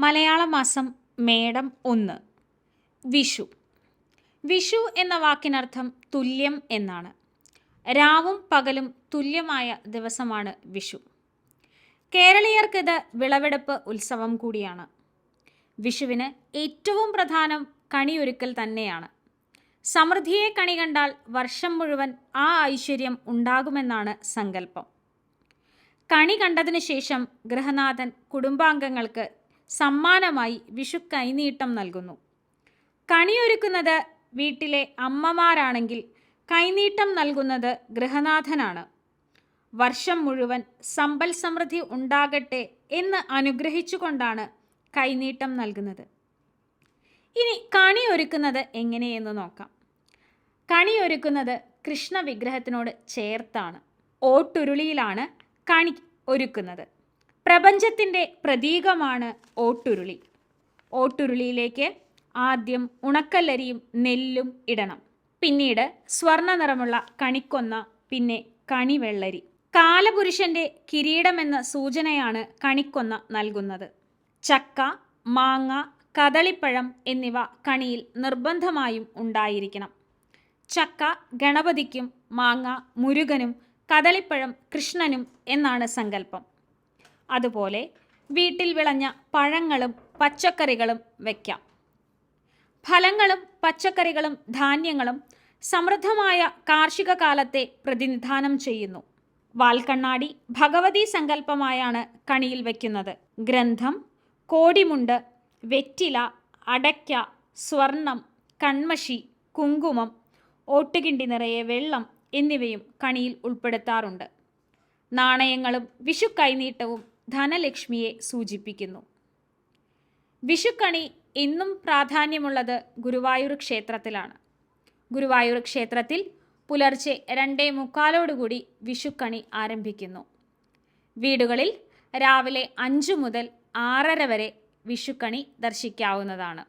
മലയാള മാസം മേടം ഒന്ന്. വിഷു. വിഷു എന്ന വാക്കിനർത്ഥം തുല്യം എന്നാണ്. രാവും പകലും തുല്യമായ ദിവസമാണ് വിഷു. കേരളീയർക്കിത് വിളവെടുപ്പ് ഉത്സവം കൂടിയാണ്. വിഷുവിന് ഏറ്റവും പ്രധാനം കണിയൊരുക്കൽ തന്നെയാണ്. സമൃദ്ധിയെ കണി കണ്ടാൽ വർഷം മുഴുവൻ ആ ഐശ്വര്യം ഉണ്ടാകുമെന്നാണ് സങ്കല്പം. കണി കണ്ടതിന് ശേഷം ഗൃഹനാഥൻ കുടുംബാംഗങ്ങൾക്ക് സമ്മാനമായി വിഷു കൈനീട്ടം നൽകുന്നു. കണിയൊരുക്കുന്നത് വീട്ടിലെ അമ്മമാരാണെങ്കിൽ കൈനീട്ടം നൽകുന്നത് ഗൃഹനാഥനാണ്. വർഷം മുഴുവൻ സമ്പൽ സമൃദ്ധി ഉണ്ടാകട്ടെ എന്ന് അനുഗ്രഹിച്ചുകൊണ്ടാണ് കൈനീട്ടം നൽകുന്നത്. ഇനി കണി ഒരുക്കുന്നത് എങ്ങനെയെന്ന് നോക്കാം. കണി ഒരുക്കുന്നത് കൃഷ്ണ വിഗ്രഹത്തിനോട് ചേർത്താണ്. ഓട്ടുരുളിയിലാണ് കണി ഒരുക്കുന്നത്. പ്രപഞ്ചത്തിന്റെ പ്രതീകമാണ് ഓട്ടുരുളി. ഓട്ടുരുളിയിലേക്ക് ആദ്യം ഉണക്കല്ലരിയും നെല്ലും ഇടണം. പിന്നീട് സ്വർണ നിറമുള്ള കണിക്കൊന്ന പിന്നെ കണിവെള്ളരി. കാലപുരുഷന്റെ കിരീടമെന്ന സൂചനയാണ് കണിക്കൊന്ന നൽകുന്നത്. ചക്ക മാങ്ങ കദളിപ്പഴം എന്നിവ കണിയിൽ നിർബന്ധമായും ഉണ്ടായിരിക്കണം. ചക്ക ഗണപതിക്കും മാങ്ങ മുരുകനും കദളിപ്പഴം കൃഷ്ണനും എന്നാണ് സങ്കല്പം. അതുപോലെ വീട്ടിൽ വിളഞ്ഞ പഴങ്ങളും പച്ചക്കറികളും വയ്ക്കാം ഫലങ്ങളും പച്ചക്കറികളും ധാന്യങ്ങളും സമൃദ്ധമായ കാർഷിക കാലത്തെ പ്രതിനിധാനം ചെയ്യുന്നു. വാൽക്കണ്ണാടി ഭഗവതി സങ്കല്പമായാണ് കണിയിൽ വയ്ക്കുന്നത് ഗ്രന്ഥം കോടിമുണ്ട് വെറ്റില അടയ്ക്ക സ്വർണം കൺമഷി കുങ്കുമം ഓട്ടുകിണ്ടി നിറയെ വെള്ളം എന്നിവയും കണിയിൽ ഉൾപ്പെടുത്താറുണ്ട്. നാണയങ്ങളും വിഷു കൈനീട്ടവും ധനലക്ഷ്മിയെ സൂചിപ്പിക്കുന്നു. വിഷുക്കണി ഇന്നും പ്രാധാന്യമുള്ളത് ഗുരുവായൂർ ക്ഷേത്രത്തിലാണ്. ഗുരുവായൂർ ക്ഷേത്രത്തിൽ പുലർച്ചെ രണ്ടേ മുക്കാലോടുകൂടി വിഷുക്കണി ആരംഭിക്കുന്നു. വീടുകളിൽ രാവിലെ അഞ്ചു മുതൽ ആറര വരെ വിഷുക്കണി ദർശിക്കാവുന്നതാണ്.